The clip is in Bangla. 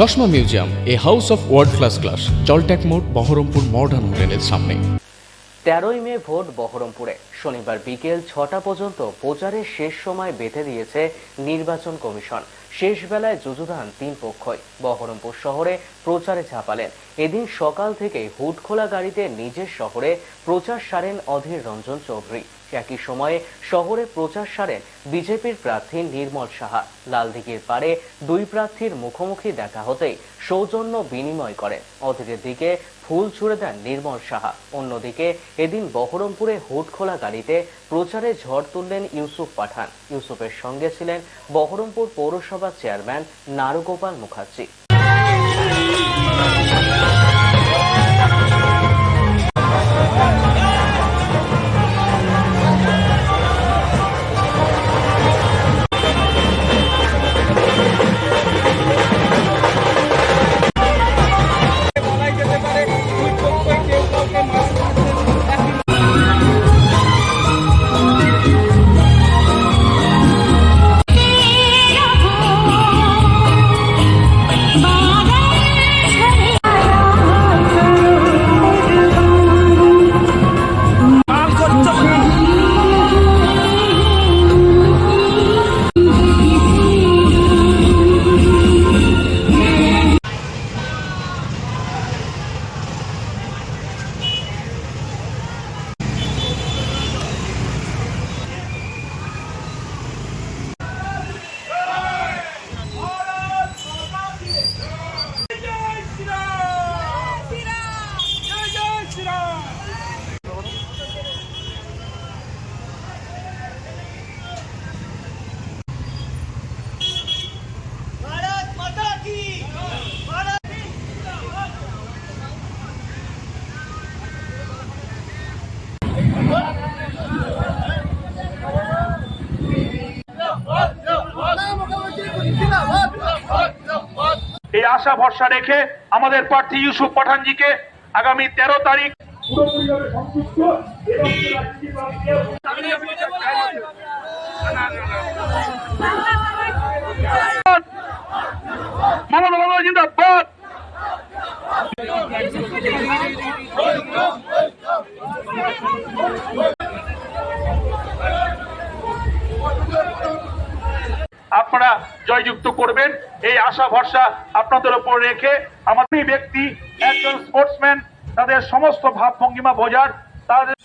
চশমা museum, a house of world class class জলট্যাক মোড়, বহরমপুর মডার্ন হোটেলের সামনে। তেরোই মে ভোট বহরমপুরে, শনিবার বিকেল ছটা পর্যন্ত প্রচারের শেষ সময় বেঁধে দিয়েছে নির্বাচন কমিশন। শেষ বেলায় যুযুধান তিন পক্ষই বহরমপুর শহরে প্রচারে ঝাঁপালেন। এদিন সকাল থেকে হুটখোলা গাড়িতে নিজের শহরে প্রচার সারেন অধীর রঞ্জন চৌধুরী। একই সময়ে শহরে প্রচার সারেন বিজেপির প্রার্থী নির্মল সাহা। লালদিঘির পারে দুই প্রার্থীর মুখোমুখি দেখা হতেই সৌজন্য বিনিময় করেন। অধীরের দিকে ফুল ছুড়ে দেন নির্মল সাহা। অন্যদিকে এদিন বহরমপুরে হুটখোলা গাড়িতে প্রচারে ঝড় তুললেন ইউসুফ পাঠান। ইউসুফের সঙ্গে ছিলেন বহরমপুর পৌরসভার চেয়ারম্যান নারুগোপাল মুখার্জি। আশা ভরসা রেখে আমাদের প্রার্থী ইউসুফ পাঠানজিকে আগামী তেরো তারিখ মানব মানব জিন্দাবাদ। আপনারা জয়যুক্ত করবেন। এই আশা, ভরসা আপনাদের ওপর রেখে আমাদের ব্যক্তি একজন স্পোর্টসম্যান তাদের সমস্ত ভাব ভঙ্গিমা বোঝার, তাদের